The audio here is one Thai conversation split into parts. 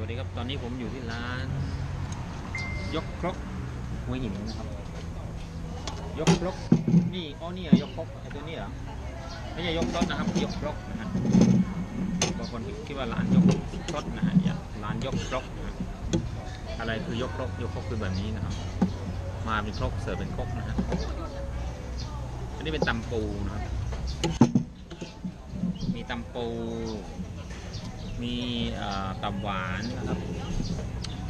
วัสดีครับตอนนี้ผมอยู่ที่ร้าน ยกครกหัวหินนะครับ ยกครกนี่อ๋อนี่เหรอยกครกไอ้ตัวนี้เหรอไม่ใช่ยกรถนะครับยกครกนะฮะบางคนคิดว่าร้านยกรถนะฮะอย่าร้านยกครกนะฮะอะไรคือยกครกยกครกคือแบบนี้นะครับ มาเป็นครกเสิร์ฟเป็นครกนะฮะอันนี้เป็นตำปูนะครับมีตำปู มีเอ่อตับหวานนะครับ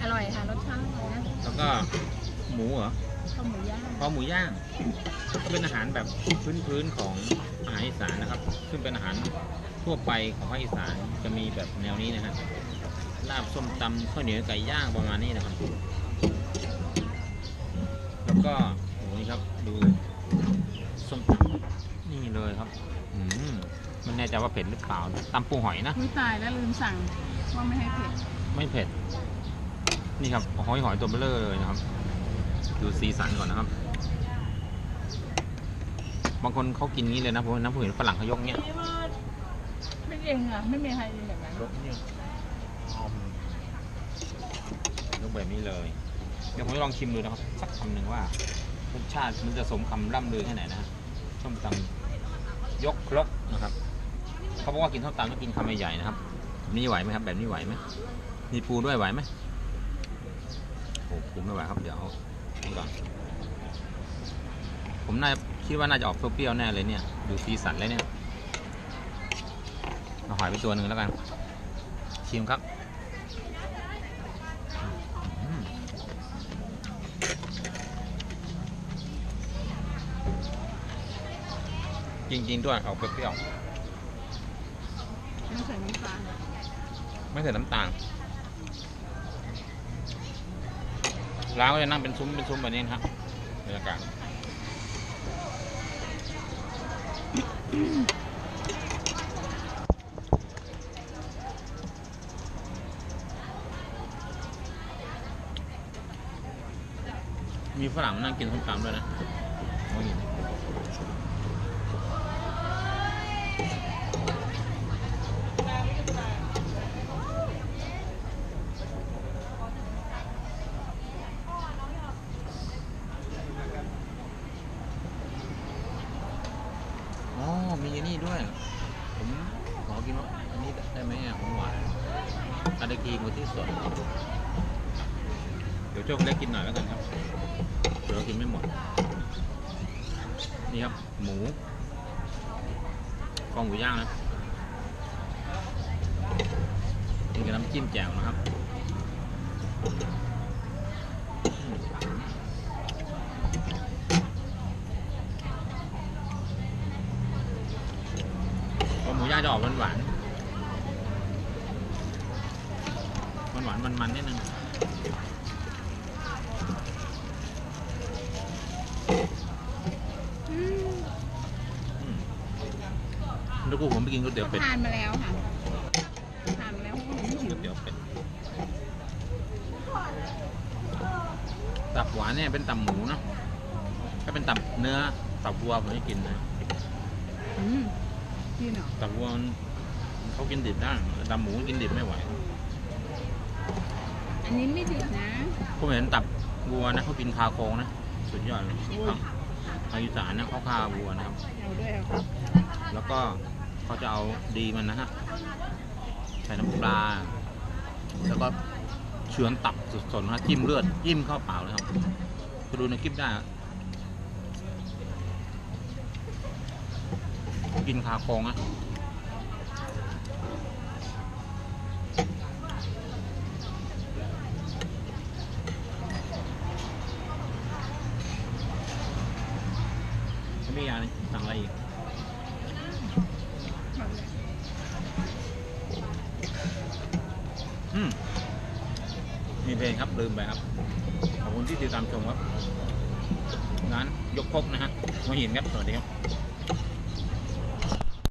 อร่อยค่ะรสชาติอร่อยนะแล้วก็หมูเหรอข้าวหมูย่างคอหมูย่าง ก็เป็นอาหารแบบพื้นๆของอาหารอีสานนะครับ ซึ่งเป็นอาหารทั่วไปของภาคอีสานจะมีแบบแนวนี้นะฮะลาบส้มตำข้าวเหนียวไก่ย่างประมาณนี้นะครับ แล้วก็โอ้โหนี่ครับดูส้มตำนี่เลยครับอืมมันแน่ ใจว่าเผ็ดหรือเปล่าตำปูหอยนะอุ้ยตายแล้วลืมสั่งว่าไม่ให้เผ็ดไม่เผ็ด นี่ครับหอยหอยตัวเบลเลอร์เลยนะครับ ดูสีสันก่อนนะครับ บางคนเขากินงี้เลยนะผมน้ำผมเห็นฝรั่งเขายกเนี้ยไม่เองอะไม่มีใครกินแบบนั้นยกเนี่ยออมยกแบบนี้เลย เดี๋ยวผมจะลองชิมดูนะครับ สักคำหนึ่งว่ารสชาติมันจะสมคำร่ำลือแค่ไหนนะฮะส้มตำยกครกนะครับ เขาบอกว่ากินส้มตำต้องกินคำใหญ่ๆนะครับ นี่ไหวไหมครับ แบบนี้ไหวไหมมีปูด้วยไหวไหมโอ้ปูไม่ไหวครับ เดี๋ยวนี่ก่อน ผมน่าคิดว่าน่าจะออกเปรี้ยวๆแน่เลยเนี่ย ดูสีสันเลยเนี่ย เอาหอยไปตัวหนึ่งแล้วกัน ชิมครับจริงๆด้วยออกเปรี้ยว องใส่น้ำตาลไม่ใส่น้ำตาลร้านก็จะนั่งเป็นซุ้มเป็นซุ้มแบบนี้นะครับบรรยากาศมีฝรั่งมานั่งกินส้มตำด้วยนะโอ้ยอ๋อ มีอันนี้ ด้วย ผมขอกินว่าอันนี้ได้ไหมอะของหวานอาดากีหมูที่สดเดี๋ยวโชคเล็กกินหน่อยแล้วกันครับเดี๋ยวเรากินไม่หมด นี่ครับ หมูกองหมูย่างนะกินกับน้ำจิ้มแจ่วนะครับก องหมูย่างจะออกหวานหวานหวานหวานมันมันๆนิดนึงอืมอืมแล้วกูผมไปกินก๋วยเตี๋ยวเป็ดทานมาแล้วค่ะทานมาแล้วเพราะว่าหนูไม่หิก๋ววยเตี๋ยวเป็ดตับหวานเนี่ยเป็นตับหมูเนอะถ้าเป็นตับเนื้อตับวัวผมไม่กินนะอืม นี่เนาะตับวัวมันเขากินดิบได้แต่ตับหมูกินดิบไม่ไหว อันนี้ไม่ดิบนะผมเห็นตับวัวนะเขากินคาโครงนะสุดยอดเลยทางทางอีสานนะเขาคาวัวนะครับ เอาด้วยเอาครับแล้วก็เขาจะเอาดีมันนะฮะใส่น้ำปลา แล้วก็เฉือนตับสดๆนะฮะจิ้มเลือดจิ้มเข้าเปล่าเลยครับไปดูในคลิปได้อะ กินคาโครงอะไม่มีอะไรสั่งอะไรอีกอืมมีเพลงครับ ลืมไปครับ ขอบคุณที่ติดตามชมครับ ร้านยกพกนะฮะหัวหินครับ สวัสดีครับ